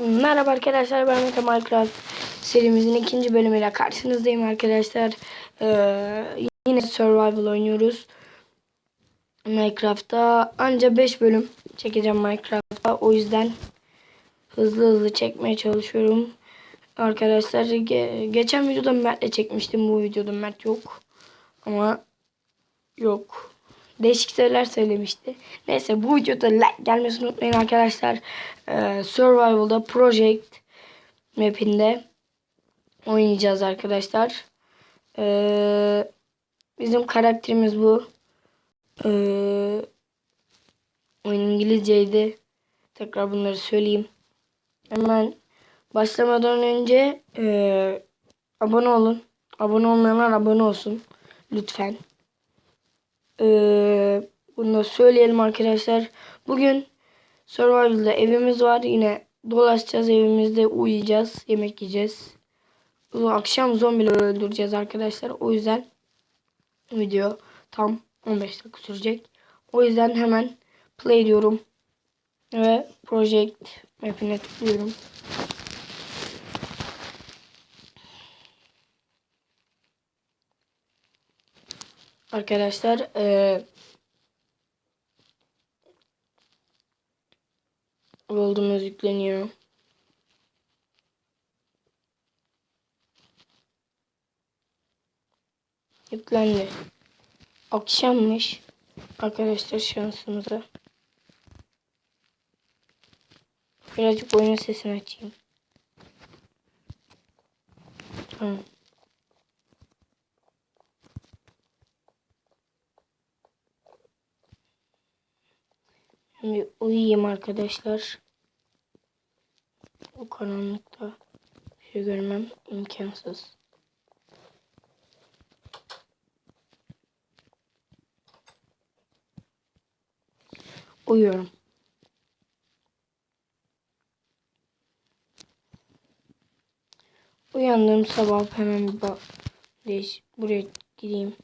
Merhaba arkadaşlar ben Mete Minecraft serimizin ikinci bölümüyle karşınızdayım arkadaşlar. Ee, yine survival oynuyoruz. Minecraft'ta anca 5 bölüm çekeceğim Minecraft'ta. O yüzden hızlı hızlı çekmeye çalışıyorum. Arkadaşlar ge- geçen videoda Mert'le çekmiştim. Bu videoda Mert yok. Ama yok. Değişik şeyler söylemişti. Neyse bu videoda like gelmesini unutmayın arkadaşlar. Ee, Survival'da Project map'inde oynayacağız arkadaşlar. Ee, bizim karakterimiz bu. Ee, oyun İngilizceydi. Tekrar bunları söyleyeyim. Hemen başlamadan önce ee, abone olun. Abone olmayanlar abone olsun. Lütfen. Ee, bunu da söyleyelim arkadaşlar. Bugün Survival'da evimiz var. Yine dolaşacağız evimizde uyuyacağız. Yemek yiyeceğiz. Bu akşam zombileri öldüreceğiz arkadaşlar. O yüzden video tam 15 dakika sürecek. O yüzden hemen play diyorum. Ve project map'ine tıklıyorum. Arkadaşlar eee Gold'umuz yükleniyor. Yüklendi. Akşammış. Arkadaşlar şansımıza. Birazcık oyunun sesini açayım. Tamam. Şimdi uyuyayım arkadaşlar. Bu karanlıkta bir şey görmem imkansız. Uyuyorum. Uyandığım sabah hemen bir bak. Buraya gideyim.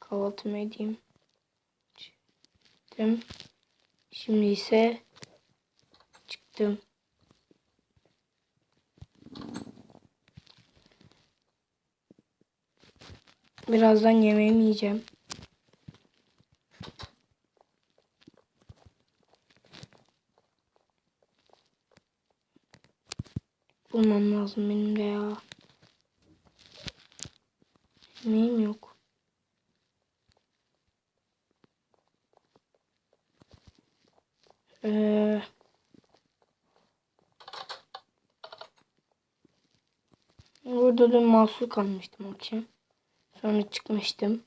Kahvaltımı edeyim. Çıktım. Şimdi ise çıktım. Birazdan yemeğimi yiyeceğim. Bulmam lazım benim de ya. Yemeğim yok. Ee, burada da mahsur kalmıştım akşam. Sonra çıkmıştım.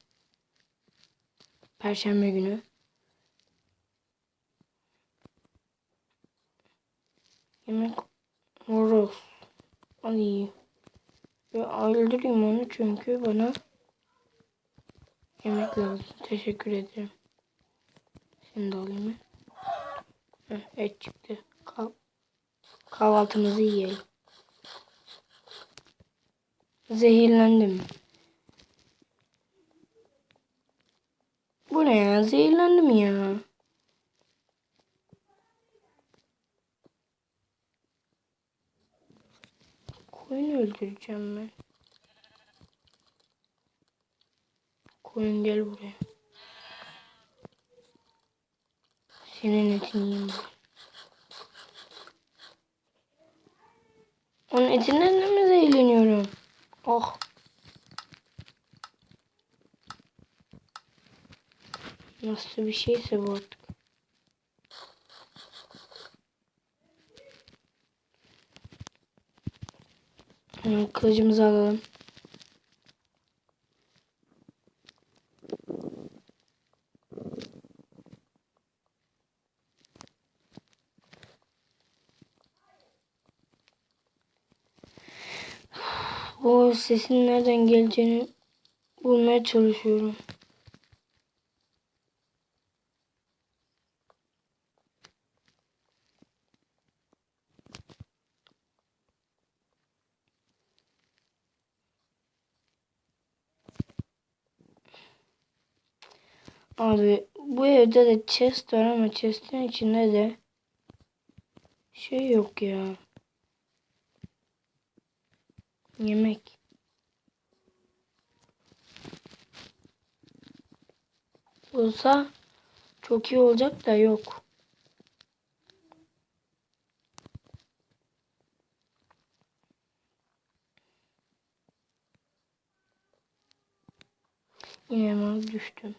Perşembe günü. Yemek horoz. Ay. Ve öldüreyim onu çünkü bana yemek lazım. Teşekkür ederim. Şimdi alayım. Heh, et çıktı. Kah kahvaltımızı yiyelim. Zehirlendim. Bu ne ya? Zehirlendim ya. Koyun öldüreceğim ben. Koyun gel buraya. Senin etini yiyeyim ben. Onun etinden de mi zehirleniyorum? Oh. Nasıl bir şeyse bu artık. Hemen kılıcımızı alalım. O sesin nereden geleceğini bulmaya çalışıyorum. Abi bu evde de chest var ama chest'in içinde de Şey yok ya. Yemek. Olsa çok iyi olacak da yok. Hemen düştüm.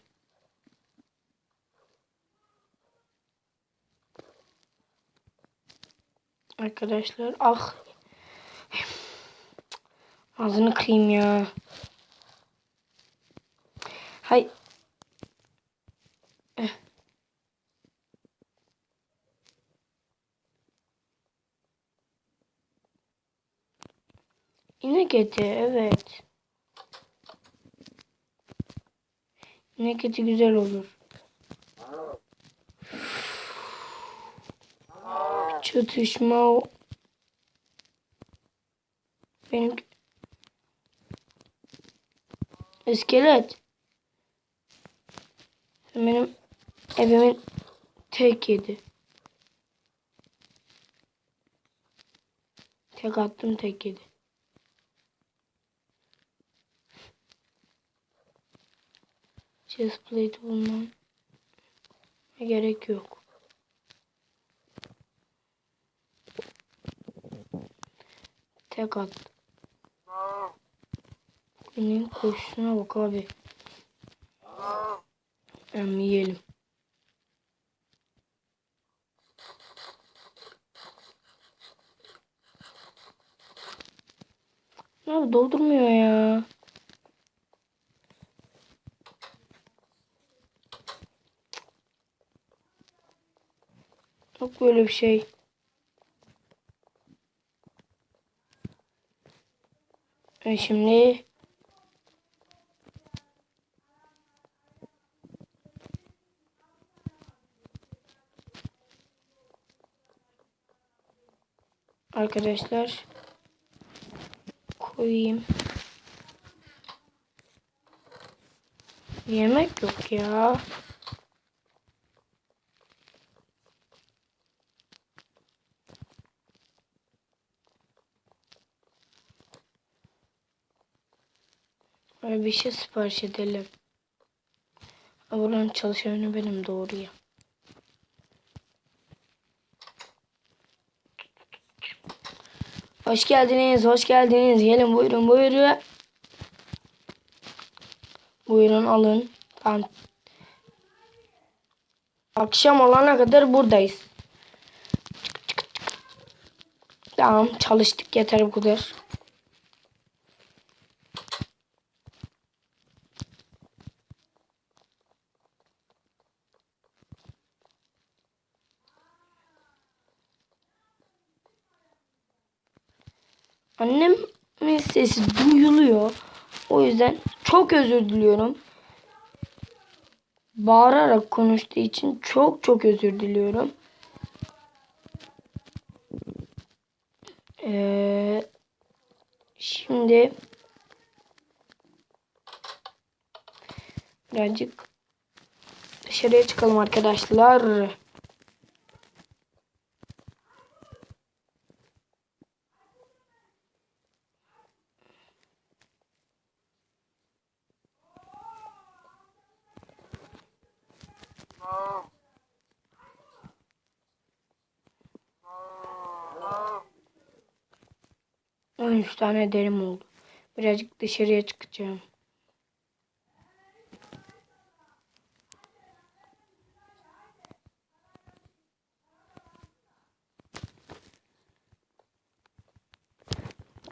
Arkadaşlar ah ağzını kırayım ya. Hay Eh. İnek eti evet. İnek eti güzel olur. Çatışma o. İskelet. Benim evimin tek yedi. Tek attım tek yedi. Chest plate bulmam gerek yok. Tek at. Benim koşusuna bak abi. Hem yiyelim. Abi doldurmuyor ya. Yok böyle bir şey. E şimdi arkadaşlar koyayım. Yemek yok ya. Böyle bir şey sipariş edelim. Buranın çalışanı benim doğru Hoş geldiniz, hoş geldiniz. Gelin buyurun, buyurun. Buyurun alın. Tamam. Akşam olana kadar buradayız. Tamam çalıştık yeter bu kadar. Annemin sesi duyuluyor. O yüzden çok özür diliyorum. Bağırarak konuştuğu için çok çok özür diliyorum. Ee, şimdi birazcık dışarıya çıkalım arkadaşlar. On üç tane derim oldu. Birazcık dışarıya çıkacağım.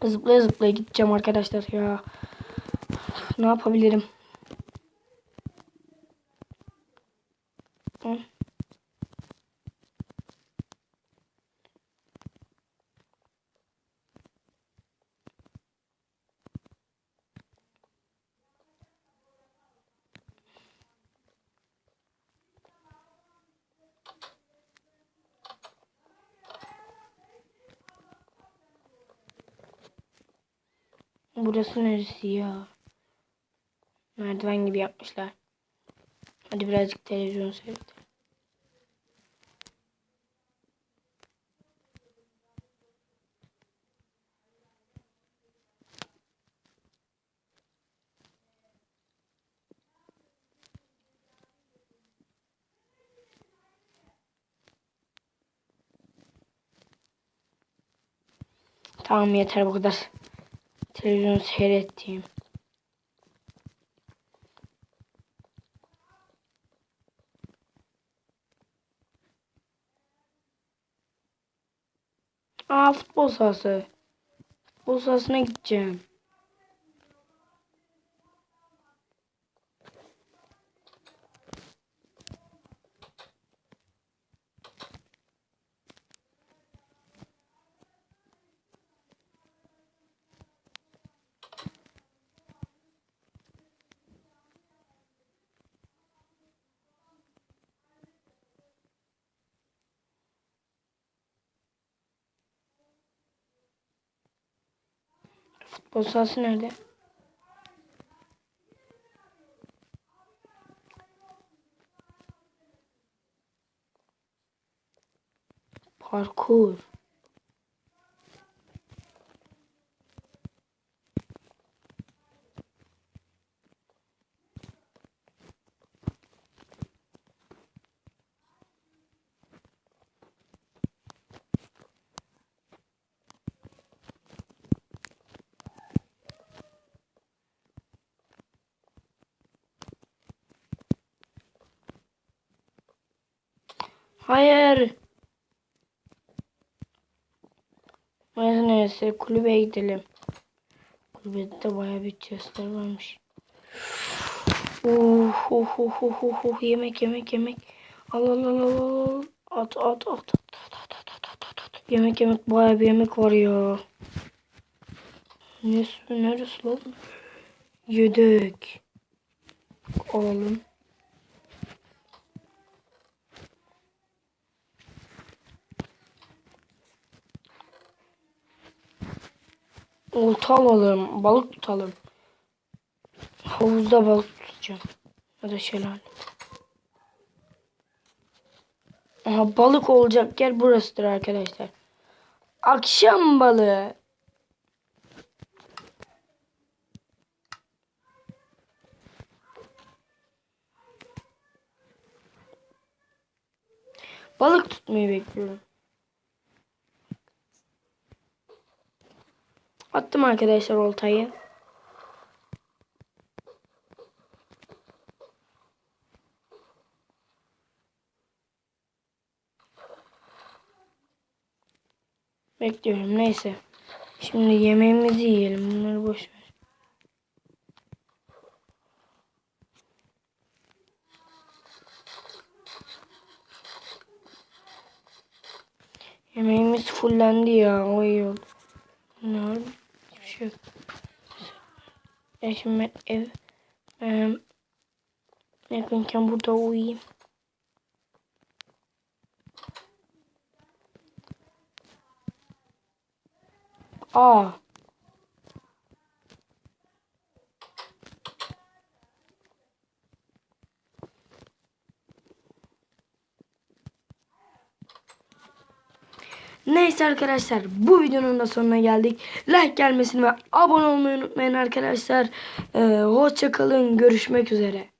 Zıplaya zıplaya gideceğim arkadaşlar ya. Ne yapabilirim? Burası neresi ya? Merdiven gibi yapmışlar. Hadi birazcık televizyon seyredelim. Tamam yeter bu kadar. Televizyon seyrettiğim. Aa futbol sahası. Futbol sahasına gideceğim. Futbol sahası nerede? Parkur. Hayır. Burası neresi? Kulübeye gidelim. Kulübede de bayağı bir chestler varmış. Oh, oh, oh, oh, oh, oh. Yemek, yemek, yemek. Al, al, al, al, al. At, at, at, at, at, at, at, at, at, at. Yemek, yemek, bayağı bir yemek var ya. Neresi, neresi lan? Yedek. Alalım. Olta alalım. Balık tutalım. Havuzda balık tutacağım. Ya da şelale. Aha balık olacak yer burasıdır arkadaşlar. Akşam balığı. Balık tutmayı bekliyorum. Attım arkadaşlar oltayı. Bekliyorum neyse. Şimdi yemeğimizi yiyelim. Bunları boş ver. Yemeğimiz fullendi ya. O iyi oldu. Ne oldu? Yok. Ya şimdi ev e, yakınken burada uyuyayım. Aa. Neyse arkadaşlar bu videonun da sonuna geldik. Like gelmesini ve abone olmayı unutmayın arkadaşlar. Ee, hoşça kalın. Görüşmek üzere.